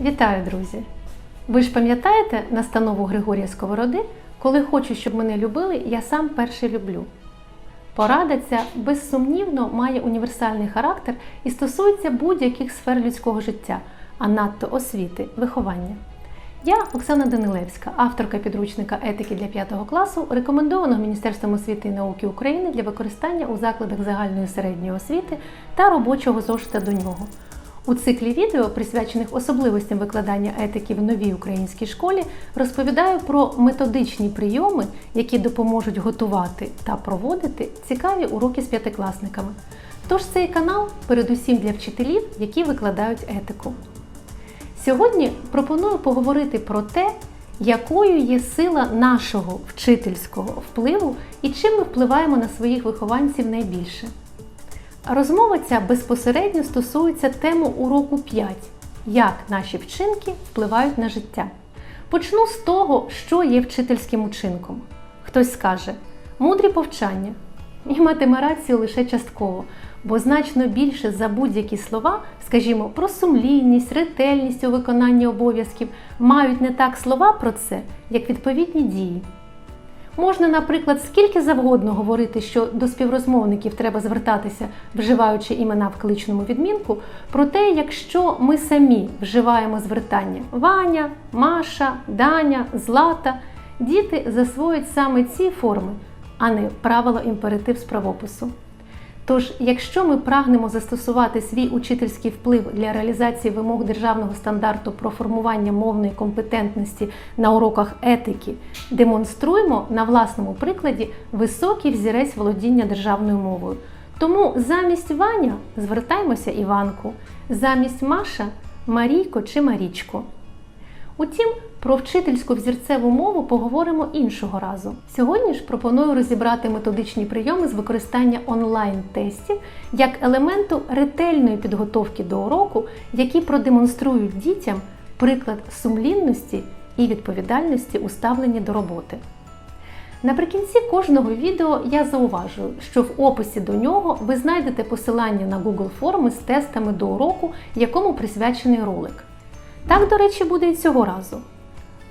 Вітаю, друзі! Ви ж пам'ятаєте настанову Григорія Сковороди, коли хочу, щоб мене любили, я сам перший люблю. Порада ця безсумнівно має універсальний характер і стосується будь-яких сфер людського життя, а надто освіти, виховання. Я Оксана Данилевська, авторка підручника етики для 5 класу, рекомендованого Міністерством освіти і науки України для використання у закладах загальної середньої освіти та робочого зошита до нього. У циклі відео, присвячених особливостям викладання етики в новій українській школі, розповідаю про методичні прийоми, які допоможуть готувати та проводити цікаві уроки з п'ятикласниками. Тож цей канал передусім для вчителів, які викладають етику. Сьогодні пропоную поговорити про те, якою є сила нашого вчительського впливу і чим ми впливаємо на своїх вихованців найбільше. Розмова ця безпосередньо стосується теми уроку 5 як наші вчинки впливають на життя. Почну з того, що є вчительським учинком. Хтось скаже мудрі повчання. І матиме рацію лише частково, бо значно більше за будь-які слова, скажімо, про сумлінність, ретельність у виконанні обов'язків, мають не так слова про це, як відповідні дії. Можна, наприклад, скільки завгодно говорити, що до співрозмовників треба звертатися, вживаючи імена в кличному відмінку, проте, якщо ми самі вживаємо звертання Ваня, Маша, Даня, Злата, діти засвоюють саме ці форми, а не правило імператив з правопису. Тож, якщо ми прагнемо застосувати свій учительський вплив для реалізації вимог державного стандарту про формування мовної компетентності на уроках етики, демонструємо на власному прикладі високий взірець володіння державною мовою. Тому замість Ваня звертаймося Іванку, замість Маша Марійко чи Марічко. Утім, про вчительську взірцеву мову поговоримо іншого разу. Сьогодні ж пропоную розібрати методичні прийоми з використання онлайн-тестів як елементу ретельної підготовки до уроку, які продемонструють дітям приклад сумлінності і відповідальності у ставленні до роботи. Наприкінці кожного відео я зауважую, що в описі до нього ви знайдете посилання на Google форми з тестами до уроку, якому присвячений ролик. Так, до речі, буде і цього разу.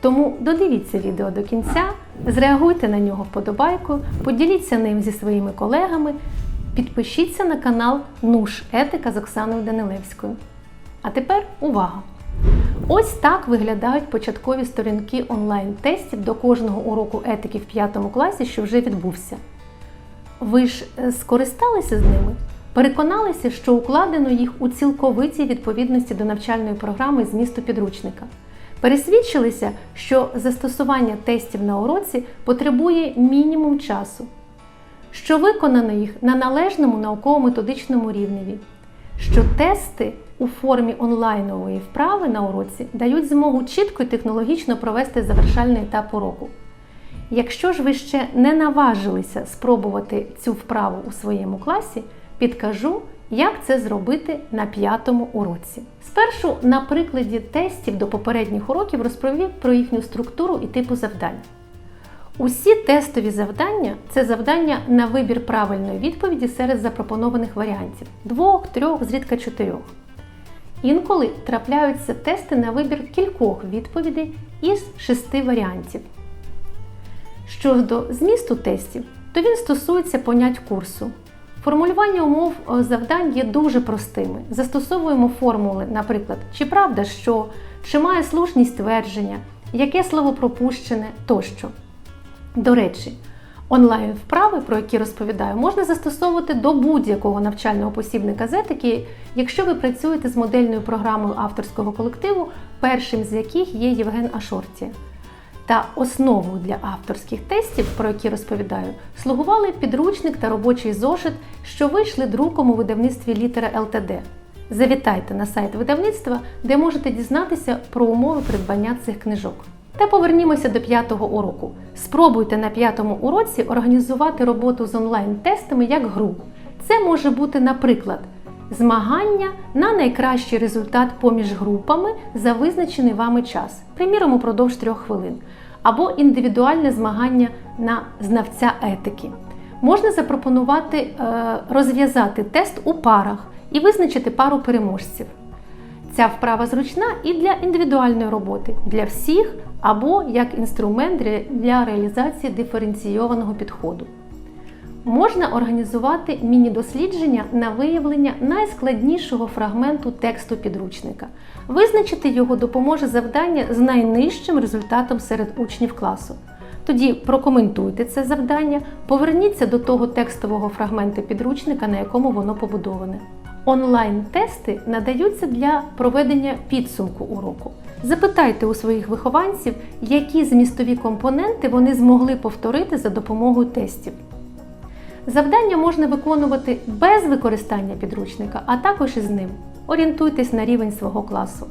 Тому додивіться відео до кінця, зреагуйте на нього вподобайкою, поділіться ним зі своїми колегами, підпишіться на канал Нуш Етика з Оксаною Данилевською. А тепер увага! Ось так виглядають початкові сторінки онлайн-тестів до кожного уроку етики в 5 класі, що вже відбувся. Ви ж е, скористалися з ними? Переконалися, що укладено їх у цілковитій відповідності до навчальної програми змісту підручника. Пересвідчилися, що застосування тестів на уроці потребує мінімум часу, що виконано їх на належному науково-методичному рівневі, що тести у формі онлайнової вправи на уроці дають змогу чітко і технологічно провести завершальний етап уроку. Якщо ж ви ще не наважилися спробувати цю вправу у своєму класі, підкажу, як це зробити на п'ятому уроці. Спершу на прикладі тестів до попередніх уроків розповів про їхню структуру і типу завдань. Усі тестові завдання це завдання на вибір правильної відповіді серед запропонованих варіантів двох, трьох, зрідка чотирьох. Інколи трапляються тести на вибір кількох відповідей із шести варіантів. Щодо змісту тестів, то він стосується понять курсу. Формулювання умов е, завдань є дуже простими. Застосовуємо формули, наприклад, чи правда що, чи має слушність твердження, яке слово пропущене тощо. До речі, онлайн-вправи, про які розповідаю, можна застосовувати до будь-якого навчального посібника з етики, якщо ви працюєте з модельною програмою авторського колективу, першим з яких є Євген Ашорті. Та основою для авторських тестів, про які розповідаю, слугували підручник та робочий зошит, що вийшли друком у видавництві літера ЛТД. Завітайте на сайт видавництва, де можете дізнатися про умови придбання цих книжок. Та повернімося до п'ятого уроку. Спробуйте на п'ятому уроці організувати роботу з онлайн-тестами як гру. Це може бути, наприклад, змагання на найкращий результат поміж групами за визначений вами час, приміром, упродовж трьох хвилин, або індивідуальне змагання на знавця етики. Можна запропонувати е, розв'язати тест у парах і визначити пару переможців. Ця вправа зручна і для індивідуальної роботи, для всіх або як інструмент для- реалізації диференційованого підходу. Можна організувати міні-дослідження на виявлення найскладнішого фрагменту тексту підручника. Визначити його допоможе завдання з найнижчим результатом серед учнів класу. Тоді прокоментуйте це завдання, поверніться до того текстового фрагменту підручника, на якому воно побудоване. Онлайн-тести надаються для проведення підсумку уроку. Запитайте у своїх вихованців, які змістові компоненти вони змогли повторити за допомогою тестів. Завдання можна виконувати без використання підручника, а також із ним. Орієнтуйтесь на рівень свого класу.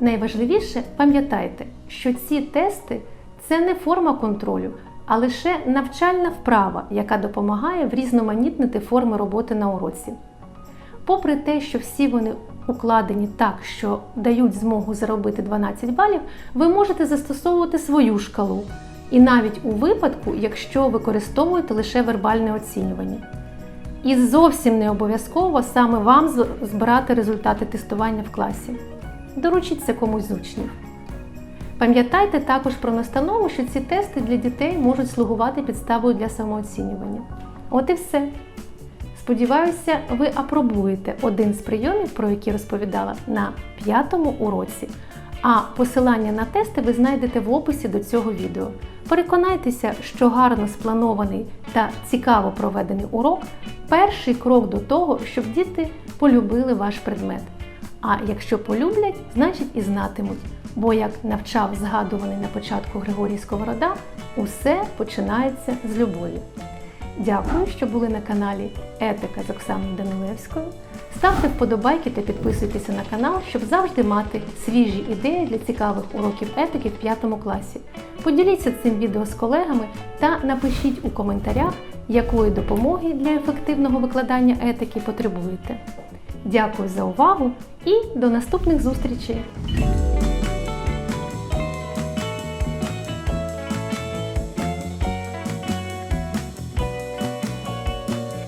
Найважливіше пам'ятайте, що ці тести це не форма контролю, а лише навчальна вправа, яка допомагає врізноманітнити форми роботи на уроці. Попри те, що всі вони укладені так, що дають змогу заробити 12 балів, ви можете застосовувати свою шкалу. І навіть у випадку, якщо використовуєте лише вербальне оцінювання. І зовсім не обов'язково саме вам збирати результати тестування в класі. Доручіть це комусь з учнів. Пам'ятайте також про настанову, що ці тести для дітей можуть слугувати підставою для самооцінювання. От і все. Сподіваюся, ви апробуєте один з прийомів, про які розповідала на п'ятому уроці. А посилання на тести ви знайдете в описі до цього відео. Переконайтеся, що гарно спланований та цікаво проведений урок перший крок до того, щоб діти полюбили ваш предмет. А якщо полюблять, значить і знатимуть. Бо, як навчав згадуваний на початку Григорій Сковорода, усе починається з любові. Дякую, що були на каналі Етика з Оксаною Данилевською. Ставте вподобайки та підписуйтеся на канал, щоб завжди мати свіжі ідеї для цікавих уроків етики в 5 класі. Поділіться цим відео з колегами та напишіть у коментарях, якої допомоги для ефективного викладання етики потребуєте. Дякую за увагу і до наступних зустрічей!